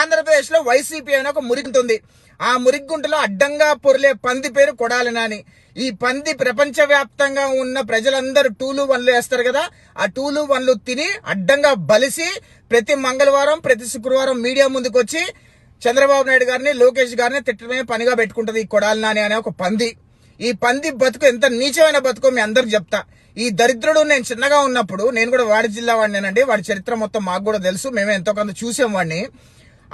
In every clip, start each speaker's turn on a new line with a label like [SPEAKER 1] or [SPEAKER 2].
[SPEAKER 1] ఆంధ్రప్రదేశ్లో వైసీపీ అయిన ఒక మురిగుంటుంది. ఆ మురిగుంటలో అడ్డంగా పొరిలే పంది పేరు కొడాలి నాని. ఈ పంది ప్రపంచవ్యాప్తంగా ఉన్న ప్రజలందరూ టూలు వన్లు వేస్తారు కదా ఆ టూలు వన్లు తిని అడ్డంగా బలిసి ప్రతి మంగళవారం ప్రతి శుక్రవారం మీడియా ముందుకు వచ్చి చంద్రబాబు నాయుడు గారిని లోకేష్ గారిని తిట్టడమే పనిగా పెట్టుకుంటది ఈ కొడాలి నాని అనే ఒక పంది. ఈ పంది బతుకు ఎంత నీచమైన బతుకో మీ అందరికి చెప్తా. ఈ దరిద్రుడు నేను చిన్నగా ఉన్నప్పుడు నేను కూడా వాడి జిల్లా వాడినేనండి వాడి చరిత్ర మొత్తం మాకు కూడా తెలుసు మేమే ఎంతో కొంత చూసాం వాడిని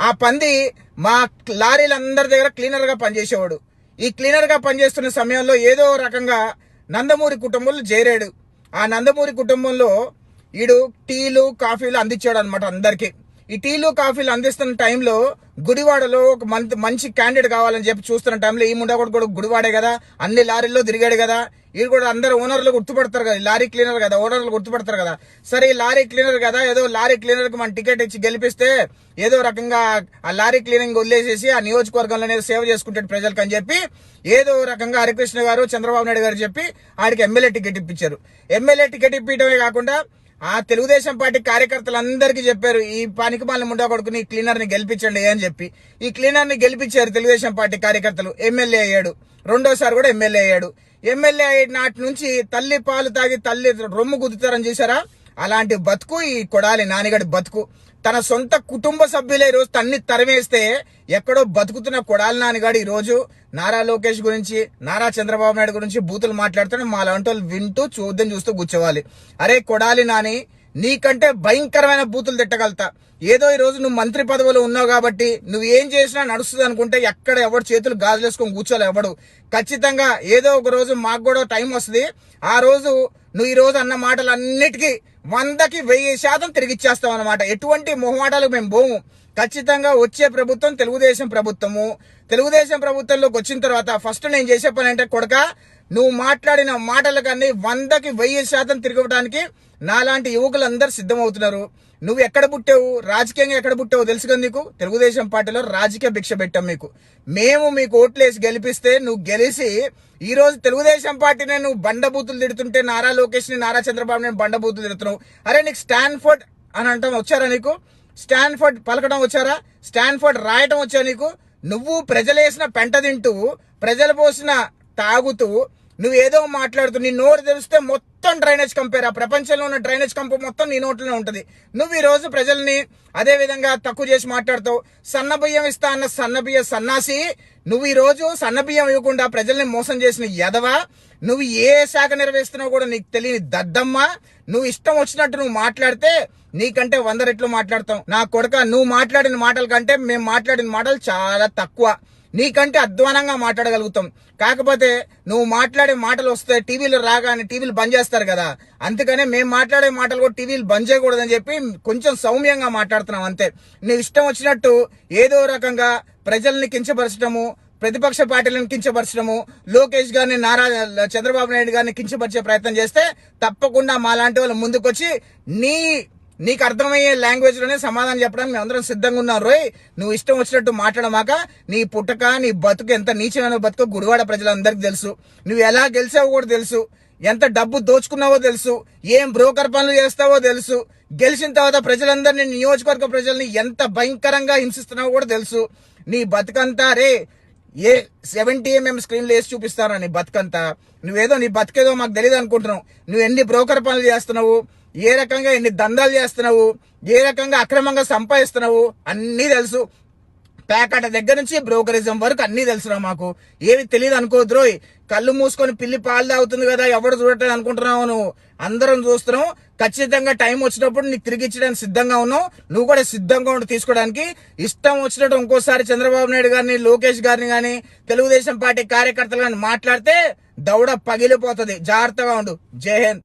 [SPEAKER 1] ఆ పంది మా లారీలందరి దగ్గర క్లీనర్గా పనిచేసేవాడు. ఈ క్లీనర్గా పనిచేస్తున్న సమయంలో ఏదో రకంగా నందమూరి కుటుంబంలో చేరాడు. ఆ నందమూరి కుటుంబంలో ఈడు టీలు కాఫీలు అందించాడు అనమాట అందరికి. ఈ టీలు కాఫీలు అందిస్తున్న టైంలో గుడివాడలో ఒక మంత్ మంచి క్యాండిడేట్ కావాలని చెప్పి చూస్తున్న టైంలో ఈ ముండా కూడా గుడివాడే కదా అన్ని లారీల్లో తిరిగాడు కదా. వీడు కూడా అందరు ఓనర్లు గుర్తుపడతారు కదా ఈ లారీ క్లీనర్ కదా ఓనర్లు గుర్తుపడతారు కదా. సరే ఈ లారీ క్లీనర్ కదా ఏదో లారీ క్లీనర్కి మనం మన టికెట్ ఇచ్చి గెలిపిస్తే ఏదో రకంగా ఆ లారీ క్లీనింగ్ వదిలేసేసి ఆ నియోజకవర్గంలో సేవ చేసుకుంటాడు ప్రజలకు అని చెప్పి ఏదో రకంగా హరికృష్ణ గారు చంద్రబాబు నాయుడు గారు చెప్పి ఆడికి ఎమ్మెల్యే టికెట్ ఇప్పించారు. ఎమ్మెల్యే టికెట్ ఇప్పించడమే కాకుండా ఆ తెలుగుదేశం పార్టీ కార్యకర్తలందరికీ చెప్పారు ఈ పానికి మాలిన ముండా కొడుకుని ఈ క్లీనర్ని గెలిపించండి అని చెప్పి. ఈ క్లీనర్ని గెలిపించారు తెలుగుదేశం పార్టీ కార్యకర్తలు. ఎమ్మెల్యే అయ్యాడు. రెండోసారి కూడా ఎమ్మెల్యే అయ్యాడు. ఎమ్మెల్యే అయిన నాటి నుంచి తల్లి పాలు తాగి తల్లి రొమ్ము గుద్దుతారని చూసారా? అలాంటి బతుకు ఈ కొడాలి నానిగడి బతుకు. తన సొంత కుటుంబ సభ్యులే ఈ రోజు తన్ని తరిమేస్తే ఎక్కడో బతుకుతున్న కొడాలి నాన్నగాడు ఈ రోజు నారా లోకేష్ గురించి నారా చంద్రబాబు నాయుడు గురించి బూతులు మాట్లాడుతున్న మా లాంటి వాళ్ళు వింటూ చూద్దాం చూస్తూ కూర్చోవాలి. అరే కొడాలి నాని నీకంటే భయంకరమైన బూతులు తిట్టగలుగుతా. ఏదో ఈ రోజు నువ్వు మంత్రి పదవిలో ఉన్నావు కాబట్టి నువ్వు ఏం చేసినా నడుస్తుంది అనుకుంటే ఎక్కడ ఎవడు చేతులు గాజులేసుకొని కూర్చోలే ఎవడు. ఖచ్చితంగా ఏదో ఒక రోజు మాకు కూడా టైం వస్తుంది. ఆ రోజు నువ్వు ఈ రోజు అన్న మాటలన్నిటికీ వందకి వెయ్యి శాతం తిరిగిచ్చేస్తాం అనమాట ఎటువంటి మొహమాటాలకు మేము పోము. ఖచ్చితంగా వచ్చే ప్రభుత్వం తెలుగుదేశం ప్రభుత్వము. తెలుగుదేశం ప్రభుత్వంలోకి వచ్చిన తర్వాత ఫస్ట్ నేను చేసే పని అంటే కొడక నువ్వు మాట్లాడిన మాటలకన్నీ వందకి వెయ్యి శాతం తిరగడానికి నాలాంటి యువకులందరూ సిద్ధమవుతున్నారు. నువ్వు ఎక్కడ పుట్టావు? రాజకీయంగా ఎక్కడ పుట్టావు తెలుసు కదా నీకు? తెలుగుదేశం పార్టీలో రాజకీయ భిక్ష పెట్టాం మీకు. మేము మీకు ఓట్లేసి గెలిపిస్తే నువ్వు గెలిచి ఈ రోజు తెలుగుదేశం పార్టీనే నువ్వు బండబూతులు తిడుతుంటే నారా లోకేష్ని నారా చంద్రబాబు నేను బండబూతులు తిడుతున్నావు. అరే నీకు స్టాన్ఫర్డ్ అని అంటాం వచ్చారా నీకు? స్టాన్ఫోర్డ్ పలకడం వచ్చారా? స్టాన్ఫర్డ్ రాయటం వచ్చా నీకు? నువ్వు ప్రజలేసిన పెంట తింటూ ప్రజలు పోసిన తాగుతూ నువ్వు ఏదో మాట్లాడుతూ నీ నోరు తెలిస్తే మొత్తం డ్రైనేజ్ కంపేర్ ఆ ప్రపంచంలో ఉన్న డ్రైనేజ్ కంపు మొత్తం నీ నోట్లోనే ఉంటుంది. నువ్వు ఈ రోజు ప్రజల్ని అదే విధంగా తక్కువ చేసి మాట్లాడుతావు సన్న బియ్యం ఇస్తా అన్న సన్నబియ్య సన్నాసి నువ్వు ఈ రోజు సన్న బియ్యం ఇవ్వకుండా ప్రజల్ని మోసం చేసిన ఎదవా నువ్వు ఏ శాఖ నిర్వహిస్తున్నావు కూడా నీకు తెలియని దద్దమ్మ నువ్వు ఇష్టం వచ్చినట్టు నువ్వు మాట్లాడితే నీకంటే వంద రెట్లు మాట్లాడతాం. నా కొడక నువ్వు మాట్లాడిన మాటల కంటే మేము మాట్లాడిన మాటలు చాలా తక్కువ. నీకంటే అధ్వానంగా మాట్లాడగలుగుతాం. కాకపోతే నువ్వు మాట్లాడే మాటలు వస్తే టీవీలు రాగానే టీవీలు బంద్ చేస్తారు కదా. అందుకనే మేము మాట్లాడే మాటలు కూడా టీవీలు బంద్ చేయకూడదని చెప్పి కొంచెం సౌమ్యంగా మాట్లాడుతున్నాం అంతే. నీ ఇష్టం వచ్చినట్టు ఏదో రకంగా ప్రజల్ని కించపరచడము ప్రతిపక్ష పార్టీలను కించపరచడము లోకేష్ గారిని నారా చంద్రబాబు నాయుడు గారిని కించపరిచే ప్రయత్నం చేస్తే తప్పకుండా మా లాంటి వాళ్ళు ముందుకొచ్చి నీ నీకు అర్థమయ్యే లాంగ్వేజ్లోనే సమాధానం చెప్పడానికి మేము అందరం సిద్ధంగా ఉన్నారు రోయ్ నువ్వు ఇష్టం వచ్చినట్టు మాట్లాడమాక నీ పుట్టక నీ బతుకు ఎంత నీచమైన బతుకు గుడివాడ ప్రజలందరికీ తెలుసు. నువ్వు ఎలా గెలిచావో కూడా తెలుసు. ఎంత డబ్బు దోచుకున్నావో తెలుసు. ఏం బ్రోకర్ పనులు చేస్తావో తెలుసు. గెలిచిన తర్వాత ప్రజలందరినీ నియోజకవర్గ ప్రజల్ని ఎంత భయంకరంగా హింసిస్తున్నావో కూడా తెలుసు. నీ బతుకంతా రే ఏ సెవెంటీ ఎంఎం స్క్రీన్లు వేసి చూపిస్తారా నీ బతుకంతా? నువ్వేదో నీ బతుకేదో మాకు తెలియదు అనుకుంటున్నావు నువ్వు ఎన్ని బ్రోకర్ పనులు చేస్తున్నావు? ఏ రకంగా ఎన్ని దందాలు చేస్తున్నావు? ఏ రకంగా అక్రమంగా సంపాదిస్తున్నావు? అన్నీ తెలుసు. ప్యాకెట్ దగ్గర నుంచి బ్రోకరిజం వరకు అన్నీ తెలుసురా మాకు. ఏమి తెలియదు అనుకోద్రోయ్ కళ్ళు మూసుకొని పిల్లి పాలు తాగుతుంది కదా ఎవడు చూడటం అనుకుంటున్నావు నువ్వు? అందరం చూస్తున్నావు ఖచ్చితంగా టైం వచ్చినప్పుడు నీకు తిరిగి ఇచ్చడానికి సిద్ధంగా ఉన్నావు. నువ్వు కూడా సిద్ధంగా ఉండి తీసుకోవడానికి. ఇష్టం వచ్చినట్టు ఇంకోసారి చంద్రబాబు నాయుడు గారిని లోకేష్ గారిని కానీ తెలుగుదేశం పార్టీ కార్యకర్తలు కానీ మాట్లాడితే దౌడ పగిలిపోతుంది. జాగ్రత్తగా ఉండు. జై హింద్.